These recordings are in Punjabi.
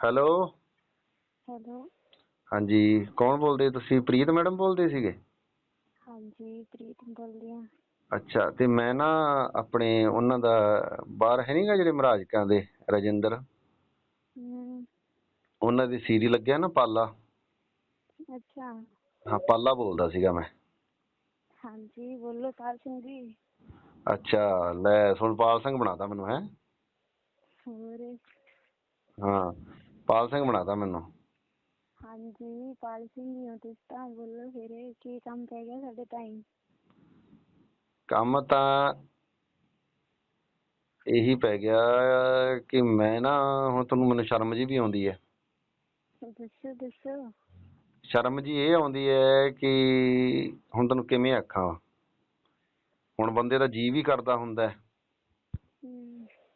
ਹੈਲੋ। ਹੈਲੋ। ਹਾਂਜੀ ਕੌਣ ਬੋਲਦੇ ਤੁਸੀਂ? ਪ੍ਰੀਤ ਮੈਡਮ ਬੋਲਦੇ ਸੀਗੇ? ਹਾਂਜੀ ਪ੍ਰੀਤ ਬੋਲਦੀ ਹਾਂ। ਅੱਛਾ ਤੇ ਮੈਂ ਨਾ ਆਪਣੇ ਉਹਨਾਂ ਦਾ ਬਾਹਰ ਹੈ ਨਹੀਂਗਾ ਜਿਹੜੇ ਮਹਾਰਾਜਕਾਂ ਦੇ ਰਜਿੰਦਰ? ਹਮ, ਉਹਨਾਂ ਦੀ ਸੀਰੀ ਲੱਗਿਆ ਨਾ ਪਾਲਾ। ਅੱਛਾ। ਹਾਂ ਪਾਲਾ ਬੋਲਦਾ ਸੀਗਾ ਮੈਂ। ਹਾਂਜੀ ਬੋਲੋ ਪਾਲ ਸਿੰਘ ਜੀ। ਅੱਛਾ ਲੈ ਸੁਣਪਾਲ ਸਿੰਘ ਬਣਾਤਾ ਮੈਨੂੰ ਹੈ? ਹੋਰ? ਹਾਂ। ਪਾਲ ਸਿੰਘ ਬਣਾਤਾ ਮੈਨੂੰ। ਹਾਂਜੀ ਪਾਲ ਸਿੰਘ ਜੀ ਹੋ ਤੁਸੀਂ ਤਾਂ ਬੋਲੋ ਫਿਰ ਕੀ ਕੰਮ ਪੈ ਗਿਆ ਸਾਡੇ ਟਾਈਮ ਕੰਮ ਤਾਂ ਇਹੀ ਪੈ ਗਿਆ ਕਿ ਮੈਂ ਨਾ ਹੁਣ ਤੁਹਾਨੂੰ ਮੈਨੂੰ ਸ਼ਰਮ ਜੀ ਵੀ ਆਉਂਦੀ ਹੈ। ਦੱਸੋ ਦੱਸੋ। ਸ਼ਰਮ ਜੀ ਇਹ ਆਉਂਦੀ ਹੈ ਕਿ ਹੁਣ ਤੈਨੂੰ ਕਿਵੇਂ ਆਖਾਂ। ਹੁਣ ਬੰਦੇ ਦਾ ਜੀ ਵੀ ਕਰਦਾ ਹੁੰਦਾ ਹੈ।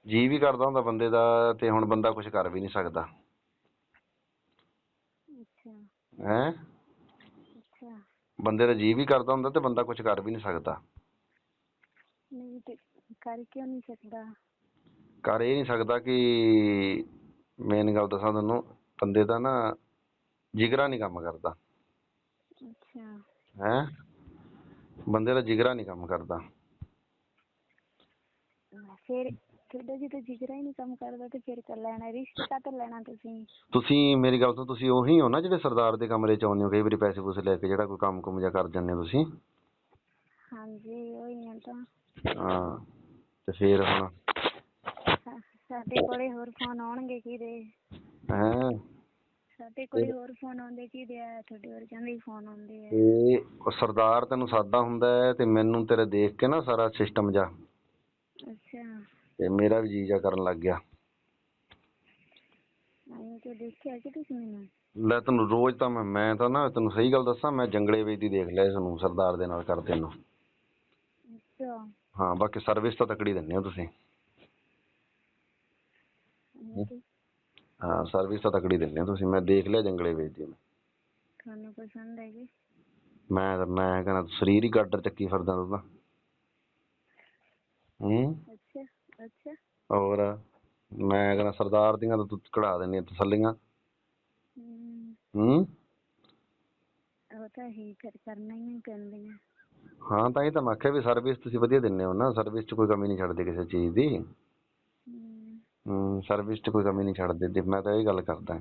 ਜੀ ਵੀ ਕਰਦਾ ਹੁੰਦਾ ਬੰਦੇ ਦਾ ਤੇ ਹੁਣ ਬੰਦਾ ਕੁਝ ਕਰ ਵੀ ਨਹੀਂ ਸਕਦਾ। ਹੈ? ਅੱਛਾ। ਬੰਦੇ ਦਾ ਜੀ ਵੀ ਕਰਦਾ ਹੁੰਦਾ ਤੇ ਬੰਦਾ ਕੁਝ ਕਰ ਵੀ ਨਹੀਂ ਸਕਦਾ। ਨਹੀਂ ਤੇ ਕਰ ਕਿਉਂ ਨਹੀਂ ਸਕਦਾ? ਕਰ ਇਹ ਨਹੀਂ ਸਕਦਾ ਕਿ ਮੇਨ ਗੱਲ ਦੱਸਾਂ ਤੁਹਾਨੂੰ ਬੰਦੇ ਦਾ ਨਾ ਜਿਗਰਾ ਨਹੀਂ ਕੰਮ ਕਰਦਾ। ਅੱਛਾ। ਹੈ? ਬੰਦੇ ਦਾ ਜਿਗਰਾ ਨਹੀਂ ਕੰਮ ਕਰਦਾ। ਫਿਰ ਤੁਹਾਡਾ ਜੀ ਤਾਂ ਜਿਗਰਾ ਹੀ ਨਹੀਂ ਕੰਮ ਕਰਦਾ ਤੇ ਫਿਰ ਕਰ ਲੈਣਾ ਰਿਸ਼ਤਾ ਕਾਹਤੋਂ ਲੈਣਾ ਤੁਸੀਂ। ਤੁਸੀਂ ਮੇਰੀ ਗੱਲ ਤੋਂ ਤੁਸੀਂ ਉਹੀ ਹੋ ਨਾ ਜਿਹੜੇ ਸਰਦਾਰ ਦੇ ਕਮਰੇ ਚ ਆਉਂਦੇ ਹੋ ਕਈ ਵਾਰੀ ਪੈਸੇ ਪੂਸੇ ਲੈ ਕੇ ਜਿਹੜਾ ਕੋਈ ਕੰਮ ਕੁਮ ਜਿਹਾ ਕਰ ਜਾਂਦੇ ਹੋ ਤੁਸੀਂ? ਹਾਂਜੀ ਉਹੀ ਹੈ ਤਾਂ। ਹਾਂ ਤੇ ਫੇਰ ਹੁਣ? ਸਾ- ਸਾਡੇ ਕੋਲੇ ਹੋਰ ਫੋਨ ਆਉਣਗੇ ਕਿਹਦੇ? ਹੈ? ਸਾਡੇ ਕੋਲੇ ਹੋਰ ਫੋਨ ਆਉਂਦੇ ਕਿਹਦੇ ਆ? ਤੁਹਾਡੇ ਵਰਗਿਆਂ ਦੇ ਹੀ ਫੋਨ ਆਉਂਦੇ ਆ। ਤੇ ਉਹ ਸਰਦਾਰ ਤੈਨੂੰ ਸਾਦਾ ਹੁੰਦਾ ਹੈ ਤੇ ਮੈਨੂੰ ਤੇਰੇ ਦੇਖ ਕੇ ਨਾ ਸਾਰਾ ਸਿਸਟਮ ਜਾ ਤੇ ਮੇਰਾ ਵੀ ਜੀ ਜਾ ਕਰਨ ਲੱਗ ਗਿਆ। ਦੇਖਿਆ ਕਿ ਤੁਸੀਂ ਮੈਨੂੰ? ਲੈ ਤੈਨੂੰ ਰੋਜ਼ ਤਾਂ ਮੈਂ ਮੈਂ ਤਾਂ ਨਾ ਤੈਨੂੰ ਸਹੀ ਗੱਲ ਦੱਸਾਂ ਮੈਂ ਜੰਗਲੇ ਵੇਚਦੀ ਦੇਖ ਲਿਆ ਇਸ ਨੂੰ ਸਰਦਾਰ ਦੇ ਨਾਲ ਕਰਦੇ ਨੂੰ। ਅੱਛਾ। ਹਾਂ ਬਾਕੀ ਸਰਵਿਸ ਤਾਂ ਤਕੜੀ ਦਿੰਦੇ ਹੋ ਤੁਸੀਂ। ਹਾਂ ਸਰਵਿਸ ਤਾਂ ਤਕੜੀ ਦਿੰਦੇ ਹੋ ਤੁਸੀਂ ਮੈਂ ਦੇਖ ਲਿਆ ਜੰਗਲੇ ਵੇਚਦੀ ਨੂੰ ਤੁਹਾਨੂੰ ਪਸੰਦ ਹੈ ਕਿ? ਮੈਂ ਤਾਂ ਮੈਂ ਕਹਿੰਦਾ ਸਰੀਰ ਹੀ ਗਾਡਰ ਚੱਕੀ ਫਿਰਦਾ ਤੂੰ ਤਾਂ। ਹੂੰ? ਅੱਛਾ। ਹੋਰ ਮੈਂ ਕਹਿੰਦਾ ਸਰਦਾਰ ਦੀਆਂ ਤਾਂ ਤੂੰ ਕਢਾ ਆ ਤਸੱਲੀਆਂ। ਹਮ, ਹੂੰ। ਉਹ ਤਾਂ ਹੀ ਕਰ ਕਰਨਾ ਹੀ ਪੈਂਦੀਆਂ। ਹਾਂ ਤਾਂ ਹੀ ਤਾਂ ਮੈਂ ਆਖਿਆ ਵੀ ਸਰਵਿਸ ਤੁਸੀਂ ਵਧੀਆ ਦਿੰਦੇ ਹੋ ਨਾ ਸਰਵਿਸ 'ਚ ਕੋਈ ਕਮੀ ਨਹੀਂ ਛੱਡਦੇ ਕਿਸੇ ਚੀਜ਼ ਦੀ। ਹਮ, ਹੂੰ ਸਰਵਿਸ 'ਚ ਕੋਈ ਕਮੀ ਨਹੀਂ ਛੱਡਦੇ ਤੇ ਮੈਂ ਤਾਂ ਇਹ ਗੱਲ ਕਰਦਾ।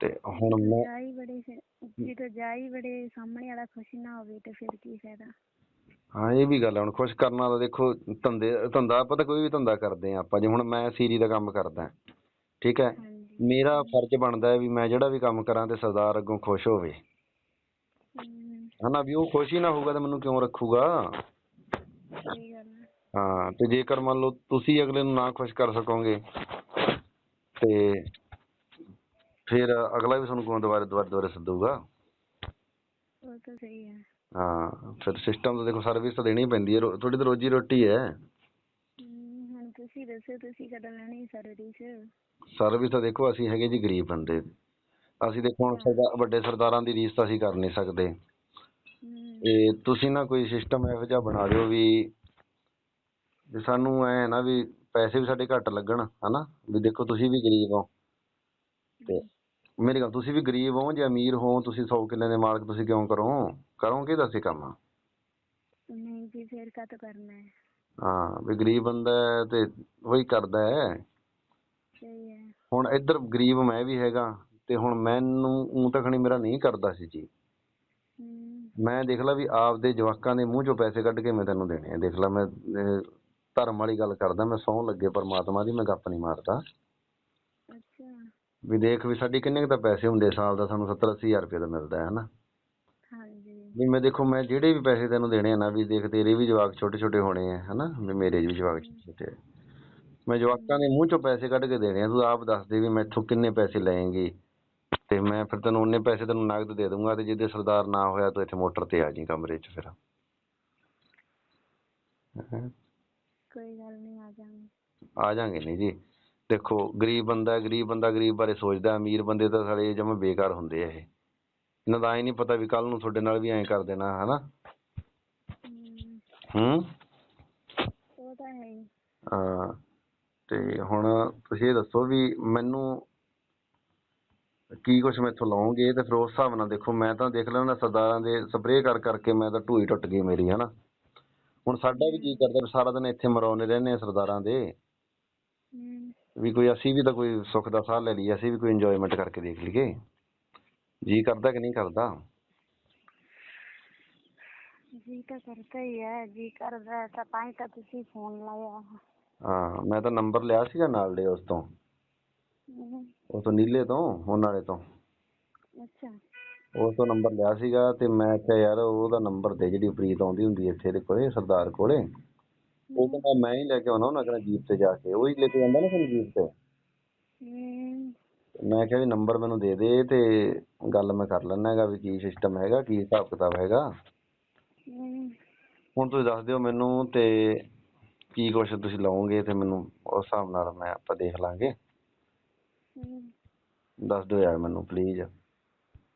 ਤੇ ਹੁਣ ਮੈਂ ਜਾਈ ਬੜੇ ਫਿਰ ਜਦੋਂ ਜਾਈ ਬੜੇ ਸਾਹਮਣੇ ਵਾਲਾ ਖੁਸ਼ ਨਾ ਹੋਵੇ ਤੇ ਫਿਰ ਕੀ ਫਾਇਦਾ। ਹਾਂ ਇਹ ਵੀ ਗੱਲ ਹੈ ਹੁਣ ਖੁਸ਼ ਕਰਨ ਵਾਲਾ ਦੇਖੋ ਧੰਦੇ ਧੰਦਾ ਪਤਾ ਕੋਈ ਵੀ ਧੰਦਾ ਕਰਦੇ ਆ ਆਪਾਂ ਜੇ ਹੁਣ ਮੈਂ ਸੀਰੀ ਦਾ ਕੰਮ ਕਰਦਾ ਠੀਕ ਹੈ? ਮੇਰਾ ਫਰਜ਼ ਬਣਦਾ ਹੈ ਵੀ ਮੈਂ ਜਿਹੜਾ ਵੀ ਕੰਮ ਕਰਾਂ ਤੇ ਸਰਦਾਰ ਅੱਗੋਂ ਖੁਸ਼ ਹੋਵੇ। ਹਨਾ ਵੀ ਉਹ ਖੁਸ਼ ਹੀ ਨਾ ਹੋਊਗਾ ਤਾਂ ਮੈਨੂੰ ਕਿਉਂ ਰੱਖੂਗਾ? ਸਹੀ ਗੱਲ ਹੈ ਹਾਂ ਤੇ ਜੇਕਰ ਮੰਨ ਲਓ ਤੁਸੀਂ ਅਗਲੇ ਨੂੰ ਨਾ ਖੁਸ਼ ਕਰ ਸਕੋਗੇ ਤੇ ਫਿਰ ਅਗਲਾ ਵੀ ਤੁਹਾਨੂੰ ਕਿਉਂ ਦੁਬਾਰਾ ਦੁਬਾਰਾ ਦੁਬਾਰਾ ਸੱਦੂਗਾ। ਉਹ ਤਾਂ ਸਹੀ ਹੈ। ਹਾਂ ਫਿਰ ਸਿਸਟਮ ਤਾਂ ਦੇਖੋ ਸਰਵਿਸ ਤਾਂ ਦੇਣੀ ਪੈਂਦੀ ਹੈ। ਰੋ- ਤੁਹਾਡੀ ਤਾਂ ਰੋਜੀ ਰੋਟੀ ਹੈ। ਹਮ, ਹੁਣ ਤੁਸੀਂ ਦੱਸੋ ਤੁਸੀਂ ਕਦੋਂ ਲੈਣੀ ਸਰਵਿਸ ਸਰਵਿਸ ਤਾਂ ਦੇਖੋ ਅਸੀਂ ਹੈਗੇ ਜੀ ਗਰੀਬ ਬੰਦੇ। ਅਸੀਂ ਦੇਖੋ ਹੁਣ ਸਰਦਾ ਵੱਡੇ ਸਰਦਾਰਾਂ ਦੀ ਰੀਸ ਤਾਂ ਅਸੀਂ ਕਰ ਨਹੀਂ ਸਕਦੇ। ਹਮ, ਤੇ ਤੁਸੀਂ ਨਾ ਕੋਈ ਸਿਸਟਮ ਇਹੋ ਜਿਹਾ ਬਣਾ ਦਿਓ ਵੀ ਵੀ ਸਾਨੂੰ ਐ ਨਾ ਵੀ ਪੈਸੇ ਵੀ ਸਾਡੇ ਘੱਟ ਲੱਗਣ ਹਨਾ? ਵੀ ਦੇਖੋ ਤੁਸੀਂ ਵੀ ਗਰੀਬ ਹੋ। ਤੇ ਮੇਰੀ ਗੱਲ ਤੁਸੀਂ ਵੀ ਗਰੀਬ ਹੋ ਜਾਂ ਅਮੀਰ ਹੋ ਤੁਸੀਂ 100 ਕਿੱਲੇ ਦੇ ਮਾਲਕ ਤੁਸੀਂ ਕਿਉਂ ਕਰੋ? ਕਰੋਗੇ ਤਾਂ ਅਸੀਂ ਕੰਮ? ਨਹੀਂ ਜੀ ਫਿਰ ਕਾਹਤੋਂ ਕਰਨਾ ਹੈ? ਹਾਂ ਵੀ ਗਰੀਬ ਬੰਦਾ ਹੈ ਤੇ ਉਹੀ ਕਰਦਾ ਹੈ। ਸਹੀ ਹੈ। ਹੁਣ ਇੱਧਰ ਗਰੀਬ ਮੈਂ ਵੀ ਹੈਗਾ ਤੇ ਹੁਣ ਮੈਨੂੰ ਊਂ ਤਾਂ ਖਣੀ ਮੇਰਾ ਨਹੀਂ ਕਰਦਾ ਸੀ ਜੀ। ਹਮ, ਮੈਂ ਦੇਖ ਲਾ ਵੀ ਆਪਦੇ ਜਵਾਕਾਂ ਦੇ ਮੂੰਹ ਚੋਂ ਪੈਸੇ ਕੱਢ ਕੇ ਮੈਂ ਤੈਨੂੰ ਦੇਣੇ ਆ। ਦੇਖ ਲਾ ਮੈਂ ਅਹ, ਧਰਮ ਵਾਲੀ ਗੱਲ ਕਰਦਾ ਮੈਂ ਸਹੁੰ ਲੱਗੇ ਪਰਮਾਤਮਾ ਦੀ ਮੈਂ ਗੱਪ ਨਹੀਂ ਮਾਰਦਾ। ਵੀ ਦੇਖ ਵੀ ਸਾਡੀ ਕਿੰਨੇ ਕੁ ਤਾਂ ਪੈਸੇ ਹੁੰਦੇ ਸਾਲ ਦਾ ਸਾਨੂੰ 70 ਅੱਸੀ ਹਜ਼ਾਰ ਰੁਪਏ ਦਾ ਮਿਲਦਾ ਹੈ ਹਨਾ ਹਾਂਜੀ। ਵੀ ਮੈਂ ਦੇਖੋ ਮੈਂ ਜਿਹੜੇ ਵੀ ਪੈਸੇ ਤੈਨੂੰ ਦੇਣੇ ਆ ਨਾ ਵੀ ਦੇਖ ਤੇਰੇ ਵੀ ਜਵਾਕ ਛੋਟੇ ਛੋਟੇ ਹੋਣੇ ਆ ਹਨਾ ਵੀ ਮੇਰੇ ਵੀ ਜਵਾਕ ਛੋਟੇ ਛੋਟੇ ਆ। ਮੈਂ ਜਵਾਕਾਂ ਦੇ ਮੂੰਹ ਚੋਂ ਪੈਸੇ ਕੱਢ ਕੇ ਦੇਣੇ ਆ ਤੂੰ ਆਪ ਦੱਸ ਦੇ ਵੀ ਮੈਥੋਂ ਕਿੰਨੇ ਪੈਸੇ ਲਏਂਗੀ। ਤੇ ਮੈਂ ਫਿਰ ਤੈਨੂੰ ਉਹਨੇ ਪੈਸੇ ਤੈਨੂੰ ਨਗਦ ਦੇ ਦੂੰਗਾ ਤੇ ਜਿੱਦੇ ਸਰਦਾਰ ਨਾ ਹੋਇਆ ਤੂੰ ਇੱਥੇ ਮੋਟਰ ਤੇ ਆ ਜੀ ਕਮਰੇ 'ਚ ਫਿਰ। ਕੋਈ ਗੱਲ ਨਹੀਂ ਆ ਜਾਵਾਂਗੇ। ਆ ਜਾਾਂਗੇ ਨਹੀਂ ਜੀ। ਦੇਖੋ ਗਰੀਬ ਬੰਦਾ ਗਰੀਬ ਬੰਦਾ ਗਰੀਬ ਬਾਰੇ ਸੋਚਦਾ ਅਮੀਰ ਬੰਦੇ ਤਾਂ ਸਾਲੇ ਜਮੇ ਬੇਕਾਰ ਹੁੰਦੇ ਆ ਇਹ। ਇਹਨਾਂ ਦਾ ਐ ਨਹੀਂ ਪਤਾ ਵੀ ਕੱਲ ਨੂੰ ਤੁਹਾਡੇ ਨਾਲ ਵੀ ਐਂ ਕਰ ਦੇਣਾ ਹਨਾ? ਹੂੰ। ਉਹ ਤਾਂ ਹੈ ਹੀ। ਹਾਂ ਤੇ ਹੁਣ ਤੁਸੀਂ ਇਹ ਦੱਸੋ ਵੀ ਮੈਨੂੰ ਕੀ ਕੁਛ ਮੈਥੋਂ ਲਓਗੇ? ਤੇ ਫਿਰ ਉਸ ਹਿਸਾਬ ਨਾਲ ਦੇਖੋ ਮੈਂ ਤਾਂ ਦੇਖ ਲੈਣਾ ਸਰਦਾਰਾਂ ਦੇ ਸਪਰੇਅ ਕਰ ਕਰਕੇ ਮੈਂ ਤਾਂ ਢੂਈ ਟੁੱਟ ਗਈ ਮੇਰੀ ਹਨਾ? ਹੁਣ ਸਾਡਾ ਵੀ ਕੀ ਕਰਦਾ ਵੀ ਸਾਰਾ ਦਿਨ ਇੱਥੇ ਮਰੌਨੇ ਰਹਿੰਦੇ ਆ ਸਰਦਾਰਾਂ ਦੇ। ਵੀ ਕੋਈ ਅਸੀਂ ਵੀ ਤਾਂ ਕੋਈ ਸੁੱਖ ਦਾ ਸਾਹ ਲੈ ਲਈਏ ਅਸੀਂ ਵੀ ਕੋਈ ਇੰਜੋਇਮੈਂਟ ਕਰਕੇ ਦੇਖ ਲਈਏ। ਜੀ ਕਰਦਾ ਕਿ ਨਹੀਂ ਕਰਦਾ? ਜੀ ਤਾਂ ਕਰਦਾ ਹੀ ਹੈ ਜੀ ਕਰਦਾ ਹੈ ਤਾਂ ਤਾਂ ਹੀ ਤਾਂ ਤੁਸੀਂ ਫੋਨ ਲਾਇਆ। ਹਾਂ ਮੈਂ ਤਾਂ ਨੰਬਰ ਲਿਆ ਸੀਗਾ ਨਾਲ ਦੇ ਉਸ ਤੋਂ। ਹਮ, ਉਸ ਤੋਂ ਨੀਲੇ ਤੋਂ ਉਹਨਾਂ ਵਾਲੇ ਤੋਂ। ਅੱਛਾ। ਉਸ ਤੋਂ ਨੰਬਰ ਲਿਆ ਸੀਗਾ ਤੇ ਮੈਂ ਕਿਹਾ ਯਾਰ ਉਹਦਾ ਨੰਬਰ ਦੇ ਜਿਹੜੀ ਪ੍ਰੀਤ ਆਉਂਦੀ ਹੁੰਦੀ ਹੈ ਇੱਥੇ ਦੇ ਕੋਲੇ ਸਰਦਾਰ ਕੋਲੇ ਉਹ ਕਹਿੰਦਾ ਮੈਂ ਹੀ ਲੈ ਕੇ ਆਉਣਾ ਉਹਨਾਂ ਕਹਿੰਦਾ ਜੀਪ ਤੇ ਜਾ ਕੇ। ਉਹ ਹੀ ਲੈ ਕੇ ਜਾਂਦਾ ਨਾ ਫਿਰ ਜੀਪ ਤੇ। ਹਮ, ਮੈਂ ਕਿਹਾ ਵੀ ਨੰਬਰ ਮੈਨੂੰ ਦੇ ਦੇ ਤੇ ਗੱਲ ਮੈਂ ਕਰ ਲੈਣਾ ਹੈਗਾ ਵੀ ਕੀ ਸਿਸਟਮ ਹੈਗਾ ਕੀ ਹਿਸਾਬ ਕਿਤਾਬ ਹੈਗਾ। ਹਮ, ਹੁਣ ਤੁਸੀਂ ਦੱਸ ਦਿਓ ਮੈਨੂੰ ਤੇ ਕੀ ਕੁਛ ਤੁਸੀਂ ਲਓਗੇ ਤੇ ਮੈਨੂੰ ਉਸ ਹਿਸਾਬ ਨਾਲ ਮੈਂ ਆਪਾਂ ਦੇਖ ਲਾਂਗੇ। ਹਮ। ਦੱਸ ਦਿਓ ਯਾਰ ਮੈਨੂੰ ਪਲੀਜ਼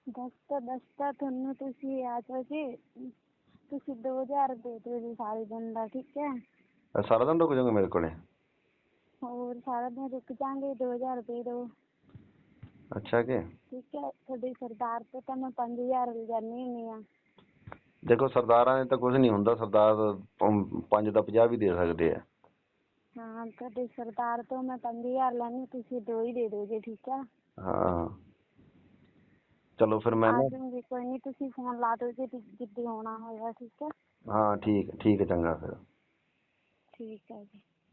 ਦੱਸ ਤਾਂ ਦੱਸ ਤਾਂ ਤੁਹਾਨੂੰ ਤੁਸੀਂ ਆ ਜਾਓ ਜੀ ਤੁਸੀਂ 2000 ਦੇ ਦਿਓ ਜੀ ਸਾਰੇ ਦਿਨ ਦਾ ਠੀਕ ਹੈ? ਸਾਰਾ ਦਿਨ ਰੁਕ ਜਾਓਗੇ ਮੇਰੇ ਕੋਲੇ? ਹੋਰ ਸਾਰਾ ਦਿਨ ਰੁਕ ਜਾਾਂਗੇ 2000 ਦੇ। ਦਿਓ ਅੱਛਾ ਕਿ? ਠੀਕ ਹੈ ਤੁਹਾਡੇ ਸਰਦਾਰ ਤੋਂ ਤਾਂ ਮੈਂ 5000 ਲੈ ਜਾਂਦੀ ਹੁੰਦੀ ਆ ਦੇਖੋ ਸਰਦਾਰਾਂ ਨੇ ਤਾਂ ਕੁਝ ਨਹੀਂ ਹੁੰਦਾ ਸਰਦਾਰ ਪ- ਪੰਜ ਦਾ 50 ਵੀ ਦੇ ਸਕਦੇ ਆ। ਹਾਂ ਤੁਹਾਡੇ ਸਰਦਾਰ ਤੋਂ ਮੈਂ 5000 ਲੈਣੀ ਤੁਸੀਂ ਦੋ ਹੀ ਦੇ ਦਿਓ ਜੀ ਠੀਕ ਹੈ? ਹਾਂ। ਚਲੋ ਫਿਰ ਮੈਂ ਆ ਨਾ ਕੋਈ ਨਹੀਂ ਤੁਸੀਂ ਫੋਨ ਲਾ ਦਿਓ ਜੀ ਜਿੱਦੇ ਆਉਣਾ ਹੋਇਆ ਠੀਕ ਹੈ? ਹਾਂ ਠੀਕ ਠੀਕ ਚੰਗਾ ਫਿਰ। ਠੀਕ ਹੈ ਜੀ